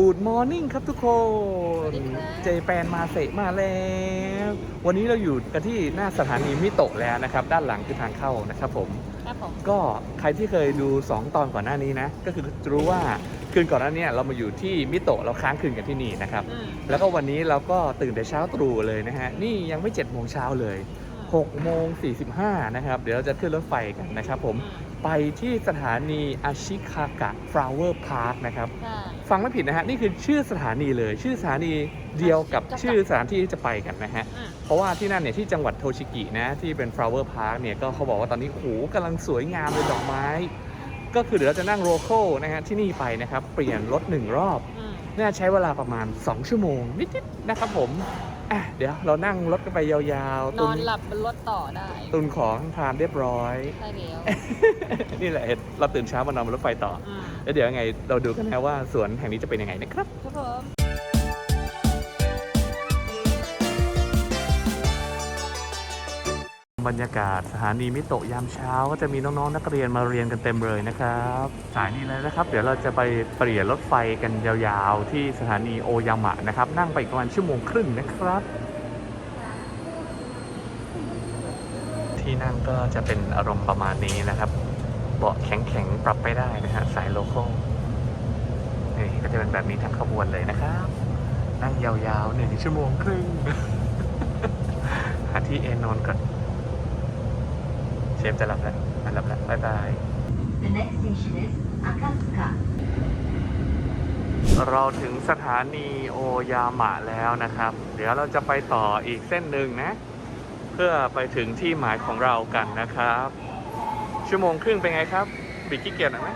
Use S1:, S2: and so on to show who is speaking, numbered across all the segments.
S1: Good Morning ครับทุกคน
S2: สวัสดีค่ะ
S1: เจแปนมาเสะมาแล้ว วันนี้เราอยู่กันที่หน้าสถานีมิโตะแล้วนะครับ ด้านหลังคือทางเข้านะครับผม
S2: ครับผม
S1: ก็ใครที่เคยดู 2 ตอนก่อนหน้านี้นะ ก็คือจะรู้ว่าคืนก่อนหน้าเนี้เรามาอยู่ที่มิโตะเราค้างคืนกันที่นี่นะครับ
S2: อืม
S1: แล้วก็วันนี้เราก็ตื่นแต่เช้าตรู่เลยนะฮะ นี่ยังไม่7จ็ดโมงเช้าเลย6โมง45นะครับ เดี๋ยวเราจะขึ้นรถไฟกันนะครับผม ไปที่สถานีอาชิคากะฟลาวเวอร์พาร์คนะครับ
S2: ค่ะ
S1: ฟังไม่ผิดนะฮะ นี่คือชื่อสถานีเลย ชื่อสถานีเดียวกับ
S2: กับ
S1: ชื่อสถานที่ที่จะไปกันนะฮะ
S2: อืม
S1: เพราะว่าที่นั่นเนี่ยที่จังหวัดโทชิกินะที่เป็น flower park เนี่ยก็เขาบอกว่าตอนนี้โอ้โหกำลังสวยงามเลยดอกไม้ ก็คือเดี๋ยวเราจะนั่งโรโคนะฮะที่นี่ไปนะครับ เปลี่ยนรถหนึ่งรอบ
S2: อืม
S1: น่าใช้เวลาประมาณ 2 ชั่วโมงนิดๆนะครับผม อะเดี๋ยวเรานั่งรถกันไปยาวๆ
S2: น
S1: ตุ
S2: อนหลับบนรถต่อได้
S1: ตุนของทานเรียบร้อย
S2: ใช่แล้ว
S1: นี่แหละเราตื่นเช้ามานอนบนรถไฟต่อ
S2: อืม
S1: แล้วเดี๋ยวยังไงเราดูกันนะว่าสวนแห่งนี้จะเป็นยังไงนะครับ
S2: ครับผม
S1: บรรยากาศสถานีมิโตะยามเช้าก็จะมีน้องๆนักเรียนมาเรียนกันเต็มเลยนะครับสายนี้เลยนะครับ เดี๋ยวเราจะไปเปลี่ยนรถไฟกันยาวๆ ที่สถานีโอยามะนะครับ นั่งไปอีกประมาณชั่วโมงครึ่งนะครับ ที่นั่งก็จะเป็นอารมณ์ประมาณนี้นะครับ เบาะแข็งๆ ปรับไปได้นะฮะสายโลโก้นี่ก็จะเป็นแบบนี้ทั้งขบวนเลยนะครับ นั่งยาวๆหนึ่งชั่วโมงครึ่งหาที่เอนนอนก่อน ฟจะหลับแล้วอะหลับแล้ว บ๊ายบาย
S3: The next station is Akatsuka.
S1: เราถึงสถานีโอยามะแล้วนะครับ เดี๋ยวเราจะไปต่ออีกเส้นหนึ่งนะ เพื่อไปถึงที่หมายของเรากันนะครับ ชั่วโมงครึ่งเป็นไงครับบิดขี้เกียจหน่อยไหม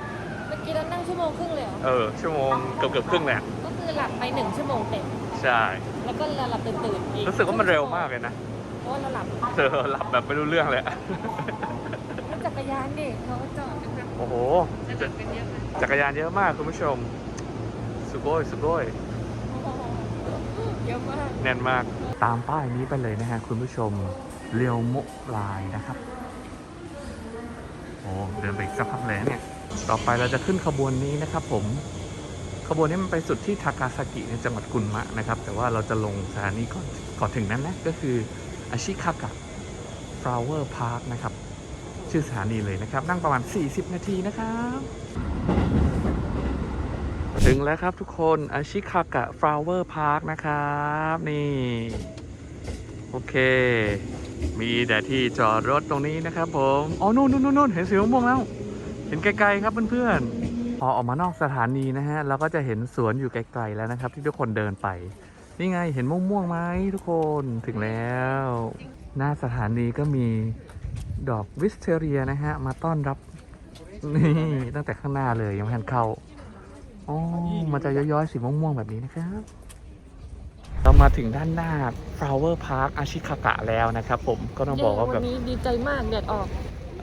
S2: เมื่อกี้เรานั่งชั่วโมงครึ่งเลยเหรอ
S1: เออ ชั่วโมงเกือบเกือบๆครึ่งแหละ
S2: ก็คือหลับไปหนึ่งชั่วโมงเต็ม
S1: ใช่
S2: แล้วก็หลับตื่นตื่นๆอีก
S1: รู้สึกว่ามันเร็วมากเลยนะ
S2: เพ ราะว่าเราหลับ
S1: เธอหลับแบบไม่รู้เรื่องเลยอะ
S2: รถจักรยานดิเขาจอดกันแบบ
S1: โอ้โห
S2: จะจอดกันเยอะไหม
S1: จักรยานเยอะมากคุณผู้ชม สุโกยสุโกย
S2: โอ้โหเยอะมาก
S1: แน่นมาก ตามป้ายนี้ไปเลยนะฮะคุณผู้ชม เรียวโมลายนะครับ โอ้เดินไปอีกสักพักเลยเนี่ย ต่อไปเราจะขึ้นขบวนนี้นะครับผม ขบวนนี้มันไปสุดที่ทากาซากิในจังหวัดกุนมะนะครับ แต่ว่าเราจะลงสถานีก่อนก่อนถึงนั้นนะ ก็คือ อาชิคากะ flower park นะครับ ชื่อสถานีเลยนะครับ นั่งประมาณ 40 นาทีนะครับ ถึงแล้วครับทุกคนอาชิคากะ flower park นะครับ นี่ โอเค มีแต่ที่จอดรถตรงนี้นะครับผม อ๋อ นู่นนู่นนู่นเห็นสีม่วงแล้ว เห็นไกลๆครับเพื่อนๆ พอออกมานอกสถานีนะฮะ เราก็จะเห็นสวนอยู่ไกลๆแล้วนะครับ ที่ทุกคนเดินไป นี่ไงเห็นม่วงๆไหมทุกคนถึงแล้ว หน้าสถานีก็มีดอกวิสเทเรียนะฮะ มาต้อนรับ นี่ตั้งแต่ข้างหน้าเลยยังไม่ทันเข้าอ๋อมันจะย้อยๆสีม่วงๆแบบนี้นะครับ เรามาถึงด้านหน้า Flower Park อาชิคากะแล้วนะครับผมก็ต้องบอกว่าแบ
S2: วั
S1: บ
S2: นนี้ดีใจมากแดดออก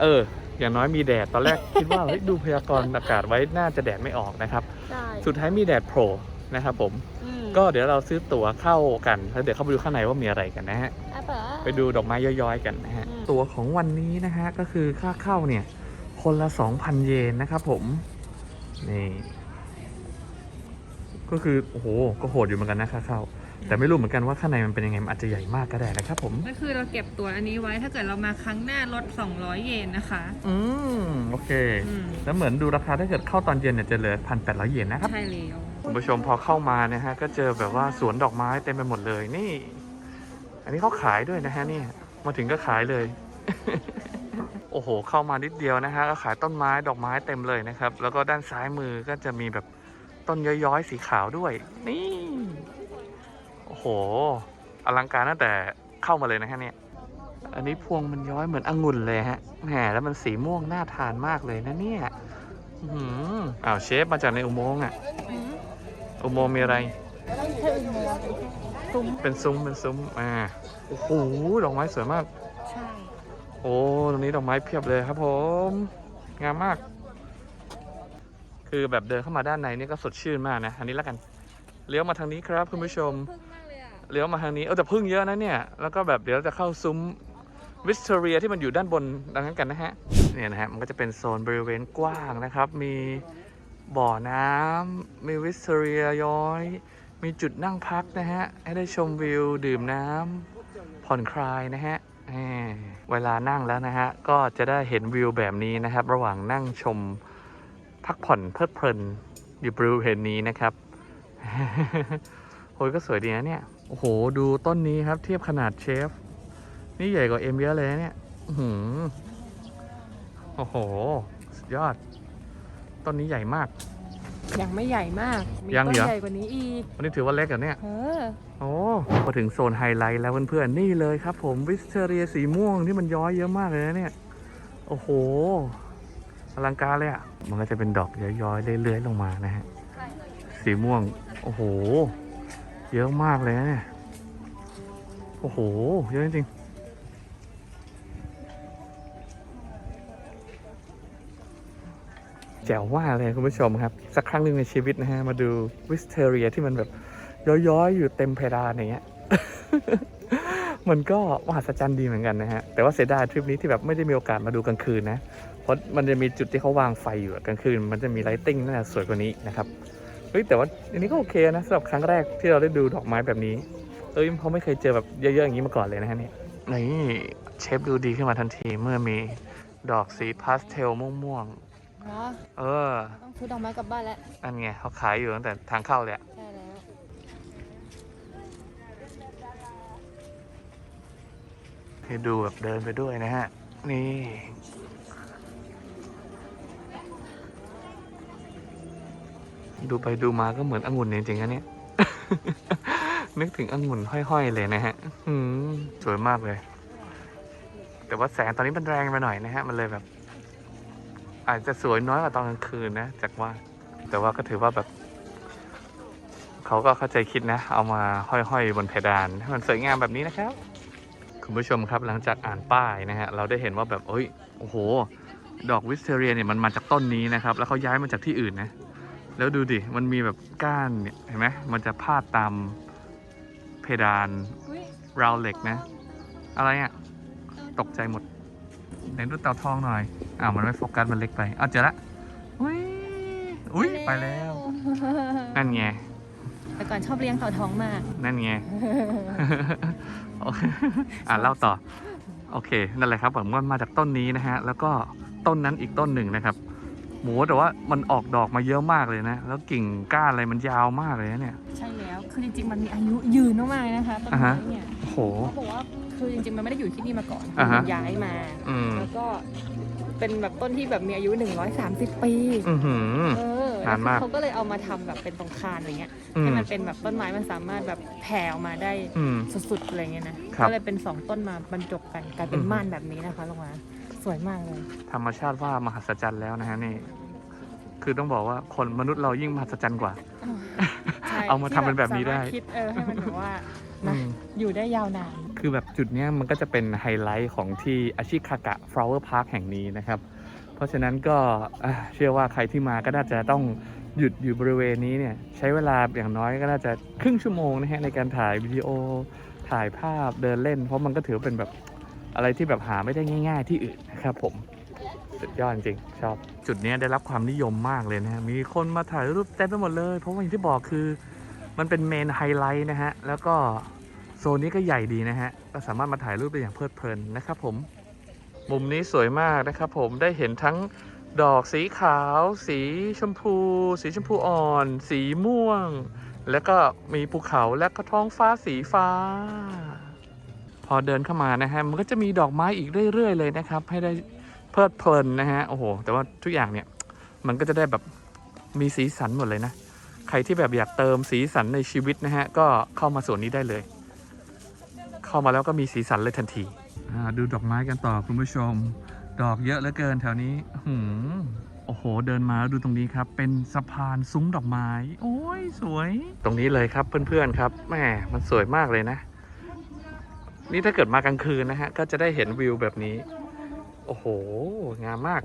S1: เออ อย่างน้อยมีแดดตอนแรกคิดว่าเฮ้ยดูพยากรณ์อากาศไว้น่าจะแดดไม่ออกนะครับ
S2: ได้
S1: สุดท้ายมีแดดโผล่นะครับผม
S2: อืม
S1: ก็เดี๋ยวเราซื้อตั๋วเข้ากันแล้วเดี๋ยวเข้าไปดูข้างในว่ามีอะไรกันนะฮะ
S2: อะเป๋อ
S1: ไปดูดอกไม้ย้อยๆกันนะฮะ
S2: อืม
S1: ตั๋วของวันนี้นะฮะก็คือค่าเข้าเนี่ย คนละ 2,000 เยนนะครับผม นี่ ก็คือโอ้โหก็โหดอยู่เหมือนกันนะค่าเข้า แต่ไม่รู้เหมือนกันว่าข้างในมันเป็นยังไงมันอาจจะใหญ่มากก็ได้นะครับผม
S4: ก็คือเราเก็บตัวอันนี้ไว้ถ้าเกิดเรามาครั้งหน้าลด 200 เยนนะคะ
S1: อืมโอเค
S4: อืม
S1: แล้วเหมือนดูราคาถ้าเกิดเข้าตอนเย็นเนี่ยจะเหลือพันแปดร้อยเยนนะครับ
S4: ใช่แล้ว
S1: คุณผู้ชมพอเข้ามานะฮะ ก็เจอแบบว่าสวนดอกไม้เต็มไปหมดเลยนี่ อันนี้เขาขายด้วยนะฮะนี่มาถึงก็ขายเลย โอ้โห เข้ามานิดเดียวนะฮะก็ขายต้นไม้ดอกไม้เต็มเลยนะครับ แล้วก็ด้านซ้ายมือก็จะมีแบบต้นย้อยๆสีขาวด้วย นี่ โอ้โห อลังการตั้งแต่เข้ามาเลยนะฮะเนี่ยอันนี้พวงมันย้อยเหมือนองุ่นเลยฮะแหมแล้วมันสีม่วงน่าทานมากเลยนะเนี่ย อื้อหืออ้าวเชฟมาจากในอุโมงค์อะ อุโมงค์มีอะไร
S2: ใช่อุโมงค์ซุ้ม
S1: เป็นซุ้มเป็นซุ้มอ่าโอ้โหดอกไม้สวยมาก
S2: ใช่
S1: โอ้ตรงนี้ดอกไม้เพียบเลยครับผม งามมาก คือแบบเดินเข้ามาด้านในนี่ก็สดชื่นมากนะ อันนี้แล้วกัน เลี้ยวมาทางนี้ครับคุณผู้ชม
S4: พึ่งมากเลยอะ
S1: เลี้ยวมาทางนี้ เออแต่พึ่งเยอะนะเนี่ย แล้วก็แบบเดี๋ยวจะเข้าซุ้มวิสเทอเรียที่มันอยู่ด้านบนดังนั้นกันนะฮะ เนี่ยนะฮะ มันก็จะเป็นโซนบริเวณกว้างนะครับ มี บ่อน้ำมีวิสเรียย้อย มีจุดนั่งพักนะฮะ ให้ได้ชมวิวดื่มน้ำผ่อนคลายนะฮะเวลานั่งแล้วนะฮะ ก็จะได้เห็นวิวแบบนี้นะครับ ระหว่างนั่งชมพักผ่อนเพลิดเพลินอยู่บริเวณนี้นะครับโอ้ยก็สวยดีนะเนี่ย โอ้โห ดูต้นนี้ครับเทียบขนาดเชฟ นี่ใหญ่กว่าเอ็มเยอะเลยเนี่ย หือโอ้โห สุดยอด ต้นนี้ใหญ่มาก
S2: ยังไม่ใหญ่มากมี
S1: ยัง
S2: ต้น
S1: เหรอ
S2: ใหญ่กว่านี้อีก
S1: วันนี้ถือว่าเล็กเหรอะเนี่ย
S2: เออ
S1: โอ้พอถึงโซนไฮไลท์แล้วเพื่อนๆ นี่เลยครับผมวิสเทเรียสีม่วงที่มันย้อยเยอะมากเลยนะเนี่ย โอ้โหอลังการเลยอะ มันก็จะเป็นดอกย้อยๆเรื่อยๆลงมานะฮะ สีม่วง โอ้โห เยอะมากเลยนะเนี่ย โอ้โห เยอะจริง แจ๋วมาเลยคุณผู้ชมครับ สักครั้งหนึ่งในชีวิตนะฮะ มาดูวิสเทเรียที่มันแบบย้อยๆ อยู่เต็มเพดานอย่างเงี้ยมันก็มหัศจรรย์ดีเหมือนกันนะฮะ แต่ว่าเสียดายทริปนี้ที่แบบไม่ได้มีโอกาสมาดูกลางคืนนะ เพราะมันจะมีจุดที่เขาวางไฟอยู่กลางคืน มันจะมีไลติ้งน่าจะสวยกว่านี้นะครับเฮ้ยแต่ว่าอันนี้ก็โอเคนะสำหรับครั้งแรกที่เราได้ดูดอกไม้แบบนี้ เอ้ยเขาไม่เคยเจอแบบเยอะๆอย่างนี้มาก่อนเลยนะฮะเนี่ยนี่เชฟดูดีขึ้นมาทันทีเมื่อมีดอกสีพาสเทลม่วง
S2: เนาะ
S1: ๆเออ
S2: ต้องซื้อดอกไม้กลับบ้านแล้ว
S1: นั่นไงเขาขายอยู่ตั้งแต่ทางเข้าเลยอะ
S2: ใช่แล้ว
S1: ให้ดูแบบเดินไปด้วยนะฮะ นี่ ดูไปดูมาก็เหมือนองุ่นจริงๆนะเนี่ย นึกถึงองุ่นห้อยๆ เลยนะฮะ อืมสวยมากเลย แต่ว่าแสงตอนนี้มันแรงไปหน่อยนะฮะ มันเลยแบบ อาจจะสวยน้อยกว่าตอนกลางคืนนะจากว่า แต่ว่าก็ถือว่าแบบเขาก็เข้าใจคิดนะ เอามาห้อยๆบนเพดานให้มันสวยงามแบบนี้นะครับ คุณผู้ชมครับหลังจากอ่านป้ายนะฮะเราได้เห็นว่าแบบเอ้ยโอ้โห ดอกวิสเทเรียเนี่ยมันมาจากต้นนี้นะครับ แล้วเขาย้ายมาจากที่อื่นนะแล้วดูดิมันมีแบบก้านเนี่ยเห็นไหมมันจะพาดตามเพดาน
S2: อุ้ย
S1: ราวเหล็กนะ อะไรอะตกใจหมด ไหนดูเต่าทองหน่อยอ้าวมันไม่โฟกัสมันเล็กไปอ้าวเจอละอุ้ยอุ้ยไปแล้ว นั่นไง
S2: แต่ก่อนชอบเลี้ยงเต่าท้องมาก
S1: นั่นไงโอเคอ่านเล่าต่อ โอเค นั่นแหละครับผมว่ามาจากต้นนี้นะฮะ แล้วก็ต้นนั้นอีกต้นหนึ่งนะครับ หมูแต่ว่ามันออกดอกมาเยอะมากเลยนะ แล้วกิ่งก้านอะไรมันยาวมากเลยนะเนี่ย
S2: ใช่แล้ว คือจริงๆ มันมีอายุยืนมากๆนะคะต้น
S1: อ่า
S2: ไม้
S1: ฮะ
S2: เนี่ย
S1: โอ้โห
S2: เขาบอกว่า คือจริงๆมันไม่ได้อยู่ที่นี่มาก่อน
S1: อ่าฮะ
S2: มันย้ายมา
S1: อืม
S2: แล้วก็เป็นแบบต้นที่แบบมีอายุ 130 ปี
S1: อือหือ
S2: เออ
S1: นานมาก
S2: แล้วเขาก็เลยเอามาทำแบบเป็นตรงคานอะไรเงี้ย
S1: อื
S2: ให้
S1: ม
S2: มันเป็นแบบต้นไม้มันสามารถแบบแผ่ออกมาได้
S1: อืม
S2: สุดๆอะไรเงี้ยนะ
S1: ครับ
S2: ก็เลยเป็นสองต้นมาบรรจบกันกลายเป็น
S1: อืม
S2: ม่านแบบนี้นะคะลงมาสวยมากเลย
S1: ธรรมชาติว่ามหัศจรรย์แล้วนะฮะนี่ คือต้องบอกว่าคนมนุษย์เรายิ่งมหัศจรรย์กว่า
S2: ใช่
S1: เอามาทำเป็นแบบนี้ได้
S2: สามารถคิดเออให้มันแบบว่า
S1: อื
S2: นะ
S1: ม
S2: อยู่ได้ยาวนาน
S1: คือแบบจุดนี้มันก็จะเป็นไฮไลท์ของที่อาชิคากะ Flower Park แห่งนี้นะครับ เพราะฉะนั้นก็เชื่อว่าใครที่มาก็น่าจะต้องหยุดอยู่บริเวณนี้เนี่ยใช้เวลาอย่างน้อยก็น่าจะครึ่งชั่วโมงนะฮะในการถ่ายวิดีโอถ่ายภาพเดินเล่น เพราะมันก็ถือเป็นแบบอะไรที่แบบหาไม่ได้ง่าย ๆ ที่อื่นนะครับผมสุดยอดจริงชอบจุดนี้ได้รับความนิยมมากเลยนะฮะมีคนมาถ่ายรูปเต็มไปหมดเลย เพราะว่าอย่างที่บอกคือ มันเป็นเมนไฮไลท์นะฮะแล้วก็ โซนนี้ก็ใหญ่ดีนะฮะ ก็สามารถมาถ่ายรูปได้อย่างเพลิดเพลินนะครับผม มุมนี้สวยมากนะครับผม ได้เห็นทั้งดอกสีขาว สีชมพู สีชมพูอ่อน สีม่วง แล้วก็มีภูเขาและก็ท้องฟ้าสีฟ้า พอเดินเข้ามานะฮะ มันก็จะมีดอกไม้อีกเรื่อย ๆ เลยนะครับ ให้ได้เพลิดเพลินนะฮะ โอ้โห แต่ว่าทุกอย่างเนี่ย มันก็จะได้แบบมีสีสันหมดเลยนะ ใครที่แบบอยากเติมสีสันในชีวิตนะฮะ ก็เข้ามาสวนนี้ได้เลย เข้ามาแล้วก็มีสีสันเลยทันทีอ่าดูดอกไม้กันต่อคุณผู้ชม ดอกเยอะเหลือเกินแถวนี้หืมโอ้โห เดินมาแล้วดูตรงนี้ครับ เป็นสะพานซุ้มดอกไม้ โอ้ย สวย ตรงนี้เลยครับเพื่อนๆครับแหมมันสวยมากเลยนะ นี่ถ้าเกิดมากลางคืนนะฮะ ก็จะได้เห็นวิวแบบนี้ โอ้โห งามมาก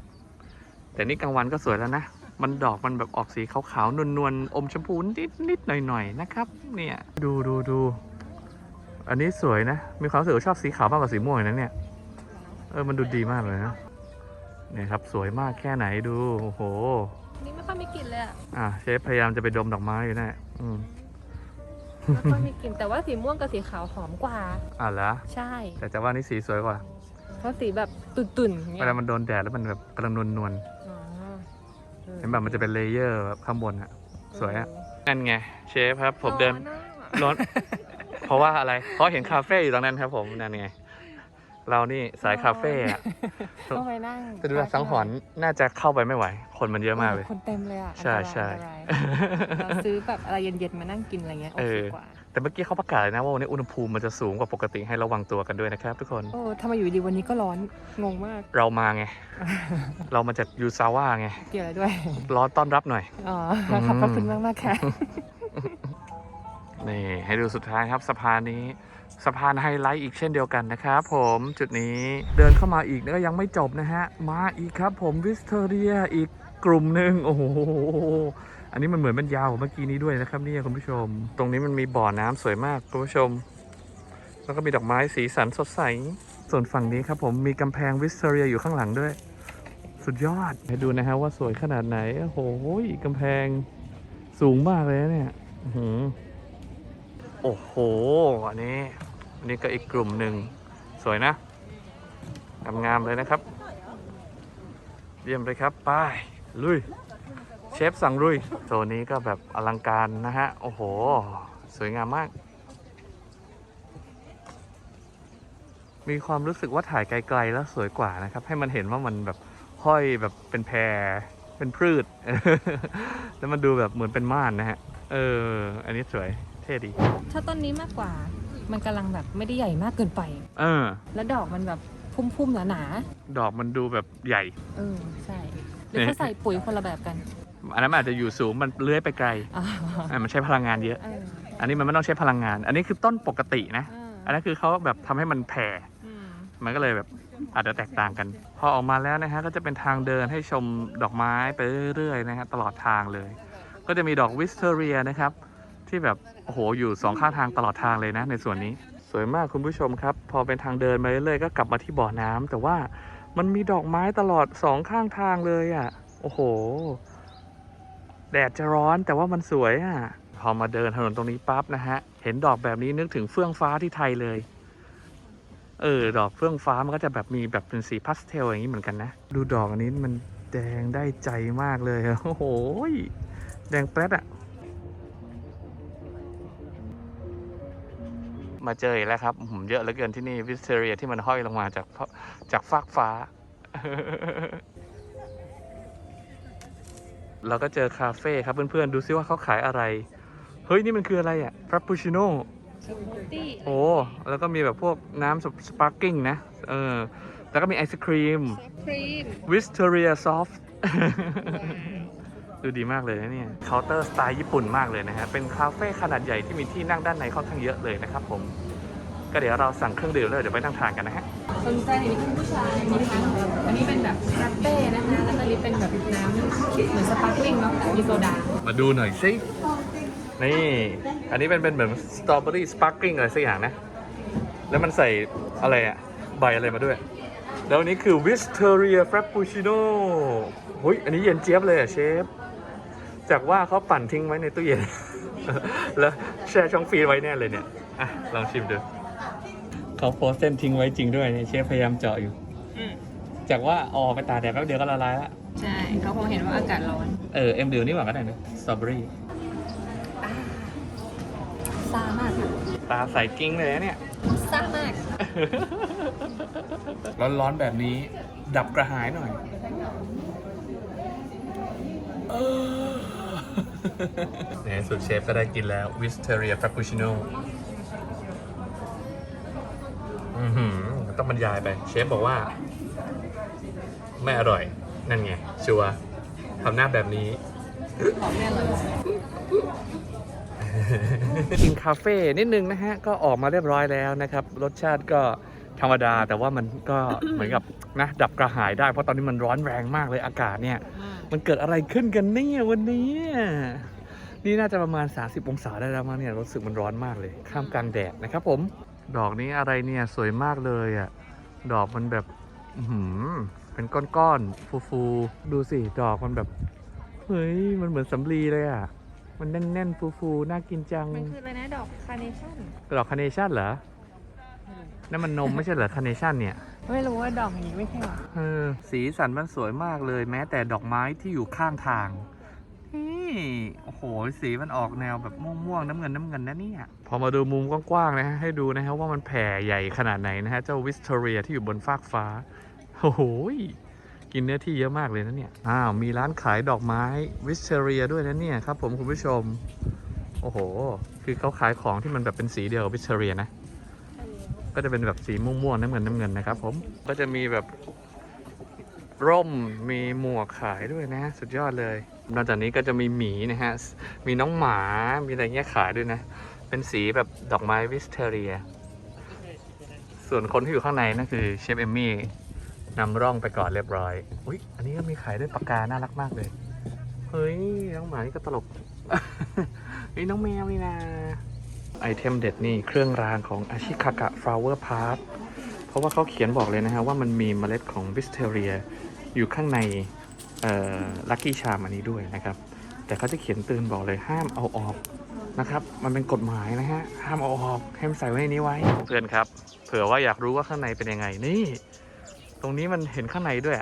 S1: แต่นี่กลางวันก็สวยแล้วนะ มันดอกมันแบบออกสีขาวๆนวลๆอมชมพูนิดๆหน่อยๆนะครับ เนี่ย ดูดูดู อันนี้สวยนะ มีความรู้สึกว่าชอบสีขาวมากกว่าสีม่วงอีกนะเนี่ย เออ มันดูดีมากเลยนะ เนี่ยครับสวยมากแค่ไหนดู โอ้โห
S2: นี่มไม่ค่อยมีกลิ่นเลยอะ
S1: อะเชฟพยายามจะไปดมดอกไม้อยู่แน่อืม
S2: ไม่ค่อยมีกลิ่นแต่ว่าสีม่วงกับสีขาวหอมกว่า
S1: อะเหรอ
S2: ใช่
S1: แต่จะว่านี่สีสวยกว่า
S2: เพราะสีแบบตุ่นๆอย่าง
S1: เว
S2: เงี้ย
S1: ลามันโดนแดดแล้วมันแบบกระนวลนวล
S2: อ๋อออ
S1: ๆเห็นแบบมันจะเป็นเลเยอร์แบบข้างบนอะสวยอะนั่นไงเชฟครับ ผมเดิน
S2: ร้อะ
S1: ร้อน เพราะว่าอะไร เพราะเห็นคาเฟ่อยู่ตรงนั้นครับผมนั่นไง เรานี่สายคาเฟ่อะ
S2: ต้องไปนั่ง
S1: แต่ดูจากสังหรณ์น่าจะเข้าไปไม่ไหว คนมันเยอะมากเลย
S2: คนเต็มเลยอะ
S1: ใช่
S2: อันตราย
S1: ใช่
S2: อันตรายเราซื้อแบบอะไรเย็นๆมานั่งกินอะไรเงี้ยโอ
S1: เอ
S2: เค
S1: อ
S2: กว่า
S1: แต่เมื่อกี้เขาประกาศเลยนะว่าวันนี้อุณหภูมิมันจะสูงกว่าปกติให้ระวังตัวกันด้วยนะครับทุกคน
S2: โอ้ทำไมอยู่ดีวันนี้ก็ร้อนงงมาก
S1: เรามาไง เรามาจากยูซาว่าไง
S2: เกี่ยวอะไรด้วย
S1: ร้อนต้อนรับหน่อย
S2: อ๋อขอบพระคุณมากมากๆค่ะ
S1: นี่ให้ดูสุดท้ายครับสะพานนี้สะพานไฮไลท์อีกเช่นเดียวกันนะครับผมจุดนี้เดินเข้ามาอีกแล้วก็ยังไม่จบนะฮะ มาอีกครับผมวิสเทอเรียอีกกลุ่มหนึ่งโอ้โหอันนี้มันเหมือนมันยาวเมื่อกี้นี้ด้วยนะครับนี่คุณผู้ชม ตรงนี้มันมีบ่อน้ำสวยมากคุณผู้ชม แล้วก็มีดอกไม้สีสันสดใส ส่วนฝั่งนี้ครับผมมีกำแพงวิสเทอเรียอยู่ข้างหลังด้วย สุดยอดให้ดูนะฮะว่าสวยขนาดไหนโอ้โหกำแพงสูงมากเลยเนี่ยอื้อหือ โอ้โห อันนี้อันนี้ก็อีกกลุ่มหนึ่งสวยนะงามๆเลยนะครับ เยี่ยมเลยครับไป้ายลุย เชฟสั่งลุยโซนนี้ก็แบบอลังการนะฮะ โอ้โห สวยงามมาก มีความรู้สึกว่าถ่ายไกลๆแล้วสวยกว่านะครับ ให้มันเห็นว่ามันแบบห้อยแบบเป็นแพรเป็นพืช แล้วมันดูแบบเหมือนเป็นม่านนะฮะ เออ อันนี้สวย เท่ดี
S2: ถ้าต้นนี้มากกว่า มันกำลังแบบไม่ได้ใหญ่มากเกินไป
S1: เออ
S2: แล้วดอกมันแบบพุ่มๆหนา
S1: ดอกมันดูแบบใหญ่
S2: ๆเออใช่หรือเขาใส่ปุ๋ยคนละแบบกัน
S1: อันนั้นมันอาจจะอยู่สูงมันเลื้อยไปไกล
S2: อ๋อ
S1: อะมันใช้พลังงานเยอะ
S2: เออ
S1: อันนี้มันไม่ต้องใช้พลังงาน อันนี้คือต้นปกตินะ
S2: เออ
S1: อันนั้นคือเขาแบบทำให้มันแผ่
S2: อืม
S1: มันก็เลยแบบอาจจะแตกต่างกัน พอออกมาแล้วนะฮะก็จะเป็นทางเดินให้ชมดอกไม้ไปเรื่อยๆนะฮะตลอดทางเลย ก็จะมีดอกวิสเทอเรียนะครับ ที่แบบโอ้โหอยู่สองข้างทางตลอดทางเลยนะในส่วนนี้ สวยมากคุณผู้ชมครับ พอเป็นทางเดินไปเรื่อยๆก็กลับมาที่บ่อน้ำแต่ว่ามันมีดอกไม้ตลอดสองข้างทางเลยอะ โอ้โห แดดจะร้อนแต่ว่ามันสวยอะ พอมาเดินถนนตรงนี้ปั๊บนะฮะ เห็นดอกแบบนี้นึกถึงเฟื่องฟ้าที่ไทยเลย เออ ดอกเฟื่องฟ้ามันก็จะแบบมีแบบเป็นสีพาสเทลอย่างนี้เหมือนกันนะ ดูดอกอันนี้มันแดงได้ใจมากเลย โอ้โห แดงแป๊ดอะ มาเจออีกแล้วครับผมเยอะเหลือเกินที่นี่วิสเทเรียที่มันห้อยลงมาจากจากฟากฟ้า เราก็เจอคาเฟ่ครับเพื่อนๆ ดูซิว่าเขาขายอะไร เฮ้ย นี่มันคืออะไรอะฟร a ปปูชิโน่
S2: ตี้
S1: โอ้แล้วก็มีแบบพวกน้ำสปาร์กิ้งนะ เออ แล้วก็มีไอศครีม
S2: ครีม
S1: วิสเทเรียซอฟต์ ดูดีมากเลยนะเนี่ยเคาน์เตอร์สไตล์ญี่ปุ่นมากเลยนะฮะ เป็นคาเฟ่ขนาดใหญ่ที่มีที่นั่งด้านในค่อนข้างเยอะเลยนะครับผม ก็เดี๋ยวเราสั่งเครื่องดื่มแล้วเดี๋ยวไปนั่งทานกันนะฮะ
S2: สนใจมีทั้งผู้ชายมีทั้งอันนี้เป็นแบบลาเต้นะคะ แล้วก็อันนี้เป็นแบบน้ำเหมือนสปาร์คลิ่งเนาะมีโซดา
S1: มาดูหน่อยสิ นี่ อันนี้เป็นเป็นเหมือนสตรอเบอรี่สปาร์กิ้งอะไรสักอย่างนะ แล้วมันใส่อะไรอะใบอะไรมาด้วย แล้วอันนี้คือวิสเทเรียฟร a ปูชิโน่เฮ้ย อันนี้เย็นเจี๊ยบเลยอะเชฟ จากว่าเขาปั่นทิ้งไว้ในตู้เย็น แล้วแช่ช่องฟรีซไว้แน่เลยเนี่ยอะลองชิมดูเขาโพสเส้นทิ้งไว้จริงด้วยเนี่ยเชฟพยายามเจาะอยู่
S2: อืม
S1: จากว่าออกไปตากแดดแป๊บเดียวก็ละลายละ
S2: ใช่เขาคงเห็นว่าอากาศร้อน
S1: เออเอ็มดื่มนี่หว่าก็ได้นะสตรอเบอรี่
S2: ซ่ามาก
S1: ตาใสกิ้งเลยนะเนี่ย
S2: ซ่ามาก
S1: ร้อนๆแบบนี้ ดับกระหายหน่อย ในสุดเชฟก็ได้กินแล้ววิสเทเรียฟร a ปูชิโน่ต้องบรรยายไป เชฟบอกว่า ไม่อร่อย นั่นไง ชัวทำหน้าแบบนี้กินคาเฟ่นิดนึงนะฮะ ก็ออกมาเรียบร้อยแล้วนะครับ รสชาติก็ ธรรมดาแต่ว่ามันก็เหมือนกับนะดับกระหายได้เพราะตอนนี้มันร้อนแรงมากเลยอากาศเนี่ย มันเกิดอะไรขึ้นกันเนี่ยวันนี้ นี่น่าจะประมาณ 30 องศาได้แล้วมั้งเนี่ยรู้สึกมันร้อนมากเลยข้ามกลางแดดนะครับผม ดอกนี้อะไรเนี่ยสวยมากเลยอะ่ะดอกมันแบบอื้อหือเป็นก้อนๆฟูๆดูสิดอกมันแบบฮ้ยมันเหมือนสำลีเลยอะมันแน่นๆฟูๆน่ากินจัง
S4: มันคืออะไรนะดอกคาร์เนชั่น
S1: ดอกคาร์เนชั่นเหรอ นั่นมันนมไม่ใช่เหรอคาร์เนชั่นเนี่ย
S4: ไม่รู้ว่าดอกนี้ไม่ใช่หรอ
S1: เออสีสันมันสวยมากเลย แม้แต่ดอกไม้ที่อยู่ข้างทางนี่โอ้โหสีมันออกแนวแบบม่วงๆน้ำเงินน้ำเงินนะเนี่ยพอมาดูมุมกว้างๆนะฮะให้ดูนะฮะว่ามันแผ่ใหญ่ขนาดไหนนะฮะเจ้าวิสตอเรียที่อยู่บนฟากฟ้าโอ้โหกินเนื้อที่เยอะมากเลยนะเนี่ยอ้าวมีร้านขายดอกไม้วิสเทเรียด้วยนะเนี่ยครับผมคุณผู้ชม โอ้โห คือเขาขายของที่มันแบบเป็นสีเดียวกับวิสเทเรียนะ ก็จะเป็นแบบสีม่วงๆน้ำเงินน้ำเงินนะครับ ผมก็จะมีแบบร่มมีหมวกขายด้วยนะ สุดยอดเลย นอกจากนี้ก็จะมีหมีนะฮะมีน้องหมามีอะไรเงี้ยขายด้วยนะ เป็นสีแบบดอกไม้วิสเทเรีย ส่วนคนที่อยู่ข้างในนั่นคือเชฟเอมมี่นำร่องไปก่อนเรียบร้อยอุ๊ยอันนี้ก็มีขายด้วยปากกาน่ารักมากเลยเฮ้ยน้องหมานี่ก็ตลกนี่น้องแมวนี่นะ ไอเทมเด็ดนี่เครื่องรางของอาชิคากะฟลาวเวอร์พาร์เพราะว่าเขาเขียนบอกเลยนะฮะว่ามันมีเมล็ดของวิสเทเรียอยู่ข้างในลัคกี้ชามอันนี้ด้วยนะครับ แต่เขาจะเขียนเตือนบอกเลยห้ามเอาออกนะครับ มันเป็นกฎหมายนะฮะ ห้ามเอาออกให้มันใส่ไว้ในนี้ไว้เพื่อนครับ เผื่อว่าอยากรู้ว่าข้างในเป็นยังไงนี่ ตรงนี้มันเห็นข้างในด้วย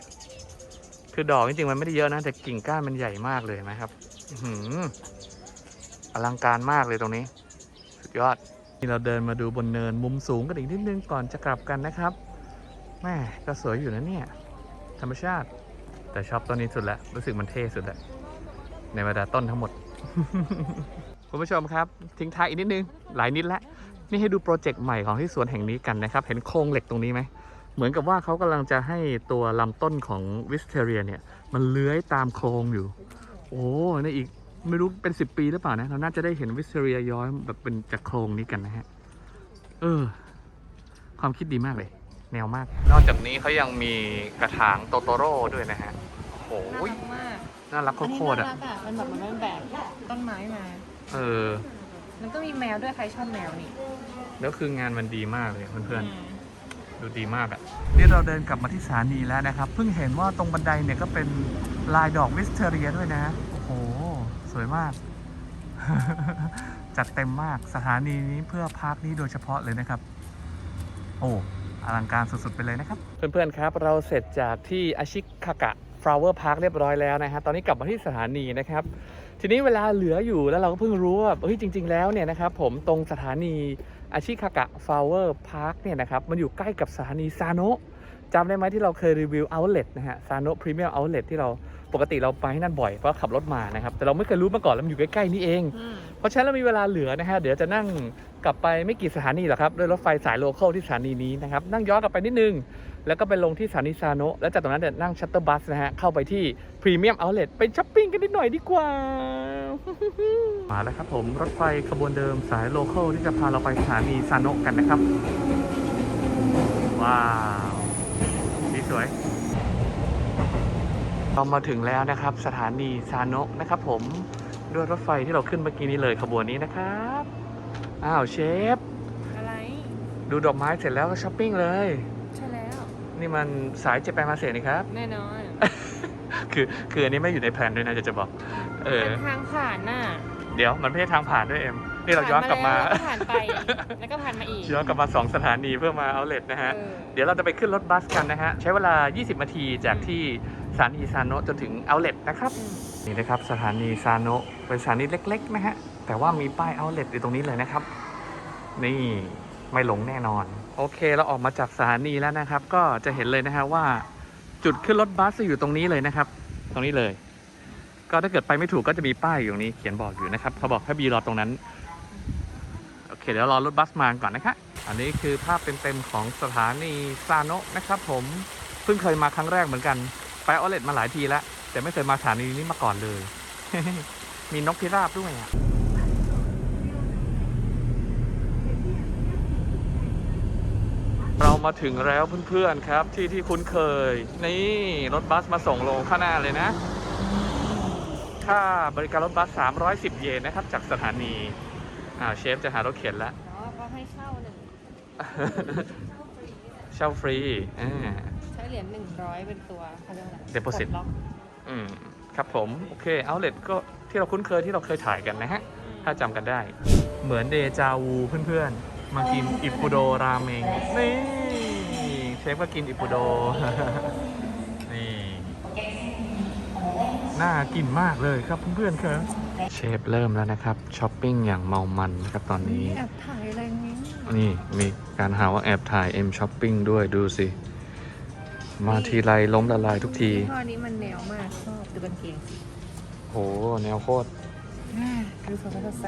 S1: คือดอกจริงๆมันไม่ได้เยอะนะ แต่กิ่งก้านมันใหญ่มากเลยนะครับอื้อหืออลังการมากเลยตรงนี้ สุดยอดนี่เราเดินมาดูบนเนินมุมสูงกันอีกนิดนึงก่อนจะกลับกันนะครับแม่ก็สวยอยู่นะเนี่ย ธรรมชาติ แต่ชอบต้นนี้สุดละรู้สึกมันเท่สุดละในบรรดาต้นทั้งหมด คุณผู้ชมครับ ทิ้งท้ายอีกนิดนึง หลายนิดละนี่ให้ดูโปรเจกต์ใหม่ของที่สวนแห่งนี้กันนะครับ เห็นโครงเหล็กตรงนี้ไหมเหมือนกับว่าเขากำลังจะให้ตัวลำต้นของวิสเทเรียเนี่ย มันเลื้อยตามโครงอยู่ โอ้ในอีก ไม่รู้เป็นสิบปีหรือเปล่านะ เราน่าจะได้เห็นวิสเทเรียย้อยแบบเป็นจากโครงนี้กันนะฮะ เออ ความคิดดีมากเลย แนวมาก นอกจากนี้เขายังมีกระถางโตโตโร่ด้วยนะฮะโอ้โห
S4: น่ารักมาก
S1: น่ารักโคตรๆอะ
S4: นนี้น่ารักอะมันแบบมันแบกต้นไม้มา
S1: เออ
S4: มันก็มีแมวด้วยใครชอบแมวนี่
S1: แล้วคืองานมันดีมากเลยเพื่อนๆดูดีมากอะ่ะนี่เราเดินกลับมาที่สถานีแล้วนะครับ เพิ่งเห็นว่าตรงบันไดเนี่ยก็เป็นลายดอกวิสเทเรียด้วยนะโอ้โห สวยมาก จัดเต็มมากสถานีนี้เพื่อพาร์คนี้โดยเฉพาะเลยนะครับ โอ้อลังการสุด ๆ ไปเลยนะครับ เพื่อน ๆ ครับ เราเสร็จจากที่อาชิคากะฟลาวเวอร์พาร์คเรียบร้อยแล้วนะฮะตอนนี้กลับมาที่สถานีนะครับ ทีนี้เวลาเหลืออยู่แล้วเราก็เพิ่งรู้ว่าเฮ้ยจริง ๆ แล้วเนี่ยนะครับผมตรงสถานีอาชิคากะฟลาวเวอร์พาร์คเนี่ยนะครับมันอยู่ใกล้กับสถานีซาโนะจำได้ไหมที่เราเคยรีวิวเอาท์เล็ตนะฮะซาโนะพรีเมียมเอาท์เล็ตที่เรา ปกติเราไปที่นั่นบ่อยเพราะขับรถมานะครับ แต่เราไม่เคยรู้มาก่อนแล้วมันอยู่ใกล้ๆนี่เอง เพราะฉะนั้นเรามีเวลาเหลือนะฮะเดี๋ยวจะนั่งกลับไปไม่กี่สถานีหรอกครับด้วยรถไฟสายโลเคอลที่สถานีนี้นะครับนั่งย้อนกลับไปนิดนึง แล้วก็ไปลงที่สถานีซาโนะแล้วจากตรงนั้นเดี๋ยวนั่งชัตเตอร์บัสนะฮะเข้าไปที่พรีเมียมเอาท์เล็ตไปช้อปปิ้งกันนิดหน่อยดีกว่า มาแล้วครับผมรถไฟขบวนเดิมสายโลเคอลที่จะพาเราไปสถานีซาโนะกันนะครับว้าวสีสวย เรามาถึงแล้วนะครับ สถานีซาโนะนะครับผมด้วยรถไฟที่เราขึ้นเมื่อกี้นี้เลยขบวนนี้นะครับ อ้าวเชฟ
S4: อะไร
S1: ดูดอกไม้เสร็จแล้วก็ช้อปปิ้งเลย
S4: ใช่แล้ว
S1: นี่มันสายเจแปนมาเสร็จนี่ครับ
S4: แน่นอน
S1: คือคืออันนี้ไม่อยู่ในแผนด้วยนะจะจะบอก เออ
S4: มันทางผ่านน่ะ
S1: เดี๋ยวมันไม่ใช่ทางผ่านด้วยเอ็ม นี่เราย้อนกลับมา
S4: ผ่านไป แล้วก็ผ่านมาอีก
S1: ย้อนกลับมา 2 สถานีเพื่อมาเอาเลทนะฮะ
S4: เออ
S1: เดี๋ยวเราจะไปขึ้นรถบัสกันนะฮะ ใช้เวลา 20นาทีจากที่ สถานีซาโนะจนถึงเอาเลทนะครับ
S4: อืม
S1: นี่นะครับสถานีซาโนะเป็นสถานีเล็กๆนะฮะแต่ว่ามีป้ายเอาเลทอยู่ตรงนี้เลยนะครับ นี่ไม่หลงแน่นอน โอเคเราออกมาจากสถานีแล้วนะครับ ก็จะเห็นเลยนะฮะว่าจุดขึ้นรถบัสจะอยู่ตรงนี้เลยนะครับ ตรงนี้เลย ก็ถ้าเกิดไปไม่ถูกก็จะมีป้ายอยู่ตรงนี้เขียนบอกอยู่นะครับเขาบอกให้บีรอตรงนั้นโอเคเดี๋ยวรอรถบัสมาก่อนนะคะอันนี้คือภาพเต็มๆของสถานีซาโนะนะครับ ผมเพิ่งเคยมาครั้งแรกเหมือนกัน ไปออเลตมาหลายทีแล้ว แต่ไม่เคยมาสถานีนี้มาก่อนเลย มีนกพิราบด้วยอะเรามาถึงแล้วเพื่อนๆครับ ที่ที่คุ้นเคย นี่รถบัสมาส่งลงข้างหน้าเลยนะ ค่าบริการรถบัส 310 เยนนะครับ จากสถานีอ่าวเชฟจะหารถเข็นแล้ว
S4: อ๋อเขาให้เช่าหนึ่ง
S1: เช่าฟรีอ่า
S4: ใช้ เหรียญหนึ่งร้อยเป็นตัวเขาเรียกว่าอะไร
S1: Deposit
S4: ปลดล็อก
S1: อืมครับผม โอเคเอาเล t ก็ที่เราคุ้นเคยที่เราเคยถ่ายกันนะฮะ ถ้าจำกันได้ เหมือนเดจาวูเพื่อนๆ มากินอิปุโดราเมง นี่ เชฟก็กินอิปุโด นี่ น่ากินมากเลยครับเพื่อนๆครับเชฟเริ่มแล้วนะครับช้อปปิ้งอย่างเมามันนะครับตอนนี้
S4: แอบถ่ายอะไรนี้
S1: นี่มีการหาว่าแอบถ่าย M Shopping ด้วยดูสิ มาทีไรล้มละลายทุกที
S4: ข้อนี้มันแนวมากชอบดูกางเกงสิ
S1: โหแนวโคตร
S4: ดูสดสดใส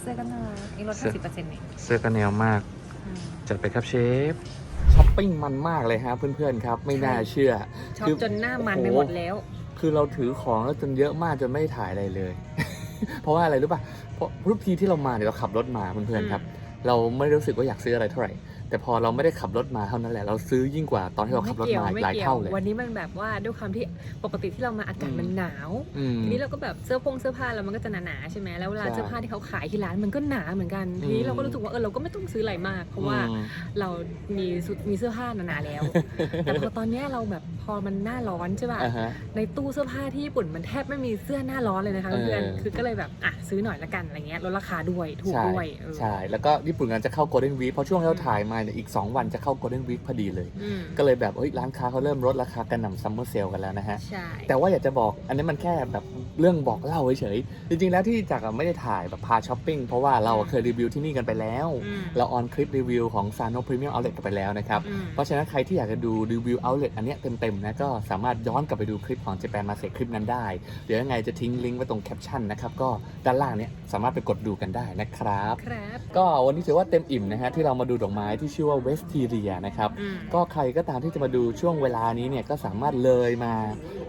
S4: เสื้อก็น่ารักนี่ลด
S1: เสื้อ
S4: 50%เอง
S1: เสื้อกันแนวมาก
S4: อืม
S1: จัดไปครับเชฟช้อปปิ้งมันมากเลยฮะเพื่อนๆครับ ไม่น่าเชื่อ
S4: ชอบ
S1: คือ
S4: จนหน้ามัน
S1: โอ้
S4: ไป
S1: โห
S4: หมดแล้ว
S1: คือเราถือของแล้วจนเยอะมากจนไม่ได้ถ่ายอะไรเลย เพราะว่าอะไรรู้ป่ะเพราะทุกทีที่เรามาเนี่ยเราขับรถมาเพื่อนๆครับ เราไม่ได้รู้สึกว่าอยากซื้ออะไรเท่าไหร่ แต่พอเราไม่ได้ขับรถมาเท่านั้นแหละ เราซื้อยิ่งกว่าตอนที่เราขับรถมาหลายเท่าเลย
S4: วันนี้มันแบบว่าด้วยความที่ปกติที่เรามาอากาศ
S1: อืม
S4: มันหนาว
S1: อืม
S4: ทีนี้เราก็แบบเสื้อพงเสื้อผ้าแล้วมันก็จะหนาๆใช่ไหมแล้วเวลา
S1: ใช่
S4: เสื้อผ้าที่เขาขายที่ร้านมันก็หนาเหมือนกัน ทีนี้
S1: อืม
S4: เราก็รู้สึกว่าเออเราก็ไม่ต้องซื้ออะไรมาก เพราะว่า
S1: อืม
S4: เรามีสุดมีเสื้อผ้าหนาๆแล้ว แต่พอตอนเนี้ยเราแบบพอมันหน้าร้อนใช่ป่ะ
S1: อ่าฮะ
S4: ในตู้เสื้อผ้าที่ญี่ปุ่นมันแทบไม่มีเสื้อหน้าร้อนเลยนะคะ
S1: เออ
S4: เพื่อนๆคือก็เลยแบบอะซื้อหน่อยละกันอะไรเงี้ยลดราคาด้วยถูก
S1: ใช่
S4: ด้วยเออ
S1: ใช่ แล้วก็ญี่ปุ่นกำลังจะเข้า Golden Week เพราะช่วงที่เราถ่ายมาเนี่ยอีก 2 วันจะเข้า Golden Week พอดีเลย
S4: อืม
S1: ก็เลยแบบเฮ้ยร้านค้าเขาเริ่มลดราคากันหน่ำซัมเมอร์เซลกันแล้วนะฮะ
S4: ใช่
S1: แต่ว่าอยากจะบอกอันนี้มันแค่แบบ เรื่องบอกเล่าเฉยๆจริงๆแล้วที่จากอะไม่ได้ถ่ายแบบพาช้อปปิ้งเพราะว่าเราเคยรีวิวที่นี่กันไปแล้ว
S4: อืม
S1: เราออนคลิปรีวิวของ Sano Premium Outlet กันไปแล้วนะครับ
S4: อืม
S1: เพราะฉะนั้นใครที่อยากจะดูรีวิว Outlet อันเนี้ยเต็มๆนะก็สามารถย้อนกลับไปดูคลิปของ Japan m a r k e t คลิปนั้นได้ เดี๋ยวยังไงจะทิ้งลิงก์ไว้ตรงแคปชั่นนะครับก็ด้านล่างเนี้ยสามารถไปกดดูกันได้นะครับ
S4: ครับ
S1: ก็วันนี้ถือว่าเต็มอิ่มนะฮะที่เรามาดูดอกไม้ที่ชื่อว่าเวสทีเรียนะครับ
S4: อืม
S1: ก็ใครก็ตามที่จะมาดูช่วงเวลานี้เนี่ยก็สามารถเลยมา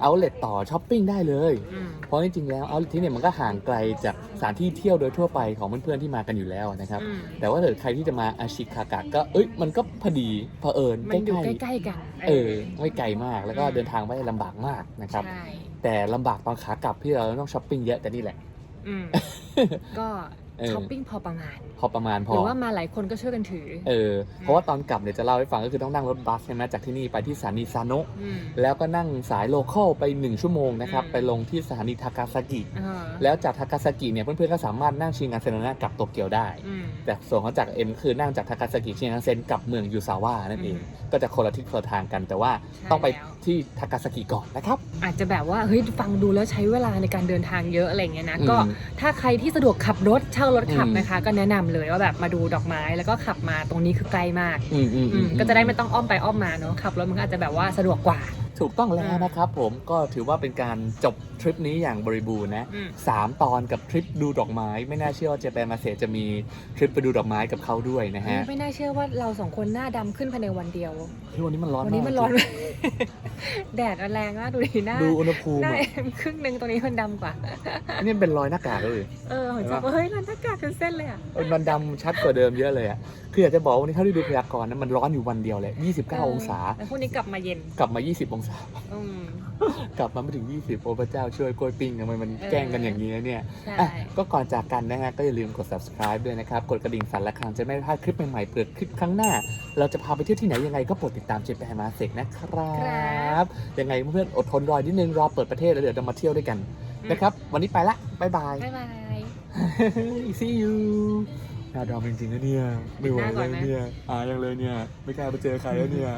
S1: เอาเล t ต่อช้อปปิ้งได้เลย
S4: อืม
S1: เพราะจริงๆแล้วเอาที่เนี่ยมันก็ห่างไกลจากสถานที่เที่ยวโดยทั่วไปของเพื่อนๆที่มากันอยู่แล้วนะครับ
S4: อืม
S1: แต่ว่าถ้าเกิดใครที่จะมาอาชิคากะก็เอ้ยมันก็พอดีเผอิญ
S4: มันอยู่
S1: ใกล้
S4: ใกล้ๆกัน
S1: ๆเออไม่ไกลมากแล้วก็
S4: อืม
S1: เดินทางไม่ได้ลำบากมากนะครับ
S4: ใช่
S1: แต่ลำบากตอนขากลับที่เราต้องช้อปปิ้งเยอะแต่นี่แหละ
S4: อืม ก็
S1: เออ
S4: ช้อปปิ้งพอประมาณ
S1: พอประมาณพ
S4: ห
S1: อ
S4: รือว่ามาหลายคนก็ช่วยกันถือ
S1: เออ เพราะว่าตอนกลับเนี่ยจะเล่าให้ฟังก็คือต้องนั่งรถบัสใช่ไหมจากที่นี่ไปที่สถานีซาโนะ
S4: อืม
S1: แล้วก็นั่งสายโลคอลไป1ชั่วโมงนะครับ
S4: อืม
S1: ไปลงที่สถานีทากาซากิ
S4: เออ
S1: แล้วจากทากาซากิเนี่ยเพื่อนๆก็สามารถนั่งชิงงานเซนนะกลับโตเกียวได้
S4: อืม
S1: แต่ส่วนของจากเอ็มคือนั่งจากทากาซากิชินคันเซ็นกลับเมืองยูซาวะนั่นเอง
S4: อืม
S1: ก็จะคนละทิศคนละทางกัน แต่ว่า
S4: ใช่
S1: ต้องไป
S4: แล้ว
S1: ที่ทากาซากิก่อนนะครับ
S4: อาจจะแบบว่าเฮ้ยฟังดูแล้วใช้เวลาในการเดินทางเยอะอะไรเงี้ยนะ
S1: อืม
S4: ก็ถ้าใครที่สะดวกขับรถเช่ารถขับ
S1: อืม
S4: นะคะ ก็แนะนำเลยว่าแบบมาดูดอกไม้แล้วก็ขับมาตรงนี้คือใกล้มาก
S1: อืมอืม
S4: อื
S1: อื
S4: ม
S1: ม
S4: ก็จะได้ไม่ต้องอ้อมไปอ้อมมาเนาะขับรถมันก็อาจจะแบบว่าสะดวกกว่า
S1: ถูกต้องแล้ว
S4: อืม
S1: นะครับผมก็ถือว่าเป็นการจบ ทริปนี้อย่างบริบูรณ์นะ
S4: อืม
S1: สามตอนกับทริปดูดอกไม้ ไม่น่าเชื่อว่าเจแปนมาเซจะมีทริปไปดูดอกไม้กับเขาด้วยนะฮะ
S4: ไม่น่าเชื่อว่าเราสองคนหน้าดำขึ้นภายในวันเดียว
S1: เฮ้ยวันนี้มันร้อน
S4: วันนี้า
S1: ก
S4: มันร้อน แดดมันแรงมากดูดิหน้า
S1: ดูอุณหภูมิ
S4: หน้า
S1: อะ
S4: เอ็มครึ่งหนึ่งตรงนี้มันดำกว่า
S1: นี่เป็นรอยหน้ากากเลย
S4: เออของจับว่าเฮ้ยมันหน้ากากเป็นเส้นเลยอะ
S1: เออมันดำชัดกว่าเดิมเยอะเลยอะ คืออยากจะบอกว่าวันนี้เท่าที่ดูพยากรณ์นะมันร้อนอยู่วันเดียวเลย 29 องศา
S4: แล้วพรุ่งนี้กลับมาเย็น
S1: กลับมา 20 องศา
S4: อืม
S1: กลับมาไม่ถึง 20 โอ้พระเจ้าช่วยกล้วยปิ้งทำไมมัน
S4: เออ
S1: แกล้งกันอย่างนี้นะเนี่ย
S4: ใช่
S1: อะก็ก่อนจากกันนะฮะ ก็อย่าลืมกด subscribe ด้วยนะครับ กดกระดิ่งสั่นและครั้งจะไม่พลาดคลิปใหม่ๆเปิดคลิปครั้งหน้า เราจะพาไปเที่ยวที่ไหนยังไงก็โปรดติดตามเจแปนมาเสกนะครับยังไงเพื่อนๆอดทนรอนิดนึงรอเปิดประเทศแล้วเดี๋ยวเรามาเที่ยวด้วยกันนะครับ วันนี้ไปละบ๊ายบาย
S4: บ๊ายบาย
S1: see you หน้าดำจริงๆนะเนี่ยไม่ไหว
S4: ปิดหน้าก่
S1: เล
S4: อน
S1: ย
S4: ไหม
S1: เนี่ยอ่ายังเลยเนี่ย ไม่กล้าไปเจอใครแล้วเนี่ย